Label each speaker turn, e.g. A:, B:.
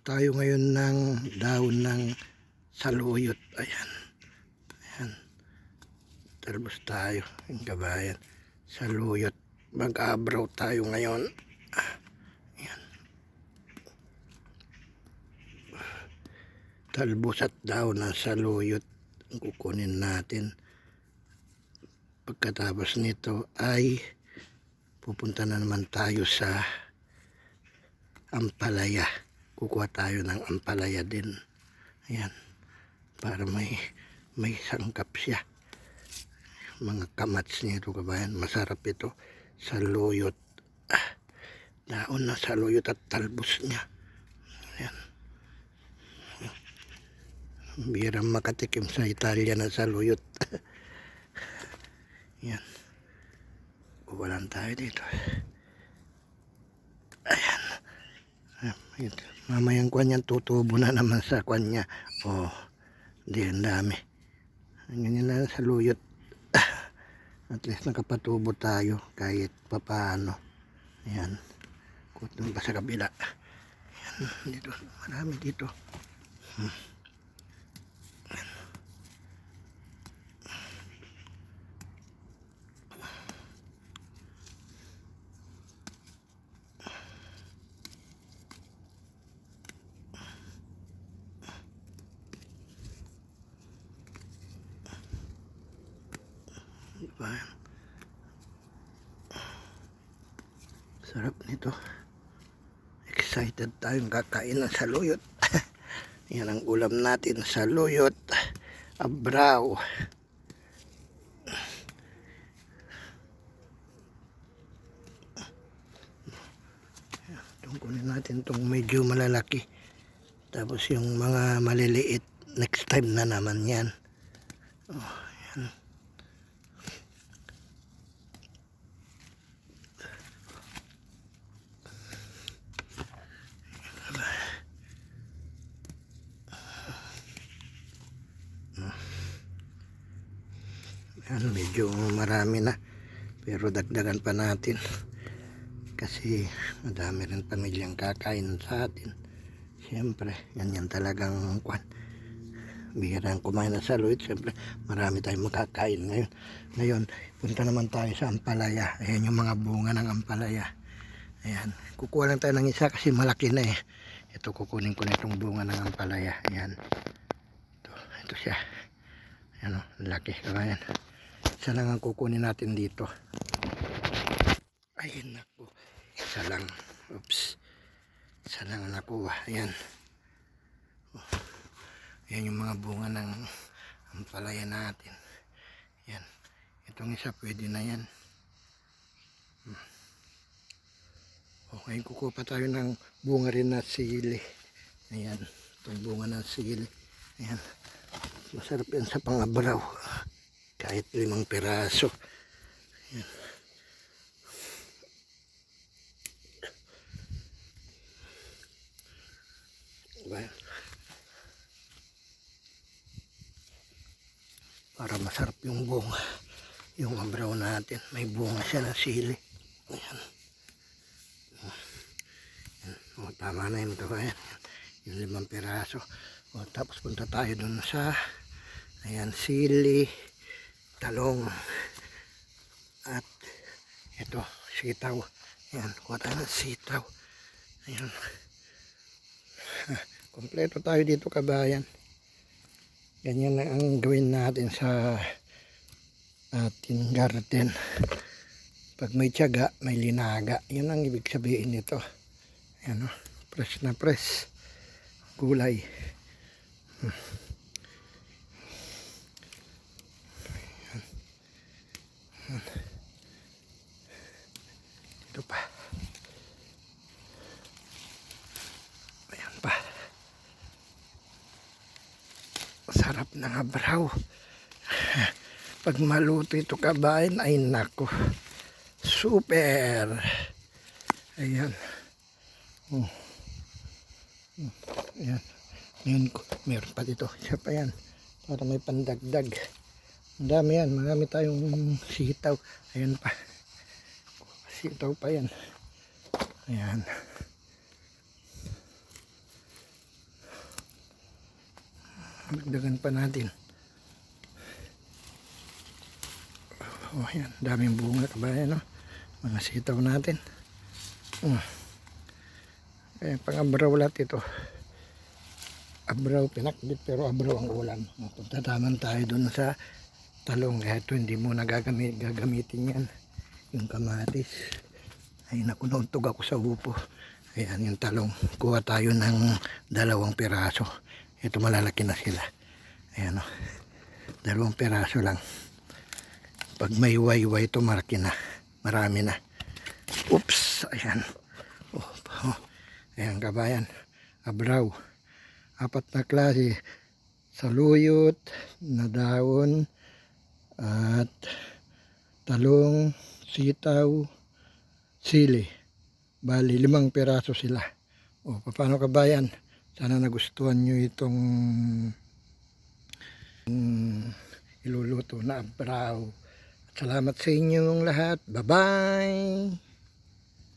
A: tayo ngayon ng daon ng saluyot. Ayan. Ayan. Talbos tayo. Yung kabayan. Saluyot. Mag-abraw tayo ngayon. Ayan. Talbos at daon ng saluyot. Ang kukunin natin. Pagkatapos nito ay pupunta na naman tayo sa ampalaya. Kukuha tayo ng ampalaya din. Ayan. Para may may sangkap siya. Mga kamats nito kabayan. Masarap ito. Saluyot. Ah, daon na saluyot at talbos niya. Ayan. Birang makatikim sa Italia na saluyot. Ayan. Kuha lang tayo dito. Ayan. Mamayang kwan yan, tutubo na naman sa kwan niya. Oh, di ang dami. Ganyan na sa luyot. At least nakapatubo tayo kahit papaano. Ayan. Kutong pa sa kabila. Ayan, dito. Marami dito. Hmm. Diba? Sarap nito. Excited tayong kakain ng saluyot. Yan ang ulam natin, saluyot, abraw. Tungkulin natin itong medyo malalaki. Tapos yung mga maliliit, next time na naman yan. Oh, yan. Yan, medyo marami na. Pero dagdagan pa natin. Kasi madami rin pamilyang kakain sa atin. Siyempre, yan yan talagang kwan. Bihirang kumain na sa luit. Siyempre, marami tayong makakain ngayon. Ngayon, punta naman tayo sa Ampalaya. Ayan yung mga bunga ng Ampalaya. Ayan. Kukuha lang tayo ng isa kasi malaki na eh. Ito kukunin ko na itong bunga ng Ampalaya. Ayan. Ito, ito siya. Ayan o, laki. Ayan. Isa lang ang kukunin natin dito. Ayun naku. Isa lang. Oops. Isa lang ang nakuha. Ayan. Oh. Ayan yung mga bunga ng ampalaya natin. Ayan. Itong isa pwede na yan. Hmm. Okay, kukuha pa tayo ng bunga rin na sili. Ayan. Itong bunga ng sili. Ayan. Masarap yan sa pangabraw. Kahit limang piraso. Ayan. Diba? Para masarap yung bunga. Yung abraw natin. May bunga siya ng sili. Ayan. Ayan. O, tama na yun ito. Ayan. Yung limang piraso. O, tapos punta tayo dun sa ayan, sili, talong, at ito, sitaw. Ayan, kuha tayo sitaw. Ayan. Kompleto tayo dito kabayan. Ganyan na ang gawin natin sa ating garden. Pag may tiyaga, may linaga. Yun ang ibig sabihin nito. Ayan o, fresh na fresh. Gulay. Hmm. Ayan. Ayan. Ito pa. Ayan pa. Sarap ng abraw. Pag maluto ito kabayan, ay nako. Super. Ayan. Oh. Oh, Ayan. Ngayon, ko- meron pa dito. Isa pa yan. Para may pandagdag. Ang dami yan. Marami tayong sitaw. Ayan pa. Sitaw pa yan. Ayan. Dagdagan pa natin. Oh, yan. Daming bunga kabayan, no? Mga sitaw natin. Oh. Eh, pang-abraw lahat ito. Abraw, pinakbit, pero abraw ang ulam. Oh, Punta taman tayo dun sa talong. Eh, hindi mo nagagamit, gagamitin yan. Yung kamatis. Ay, naku, nauntog ako sa upo. Ayan, yung talong. Kuha tayo ng dalawang piraso. Ito malalaki na sila. Ayan o. Dalawang piraso lang. Pag may wayway ito, malaki na. Marami na. Oops! Ayan. Oh, oh. Ayan, kabayan. Abraw. Apat na klase. Saluyot, na daon, at talong, sitaw, sili. Bali, limang peraso sila. O, paano kabayan? Sana nagustuhan nyo itong mm, iluluto na abraw. Salamat sa inyong lahat. Bye-bye!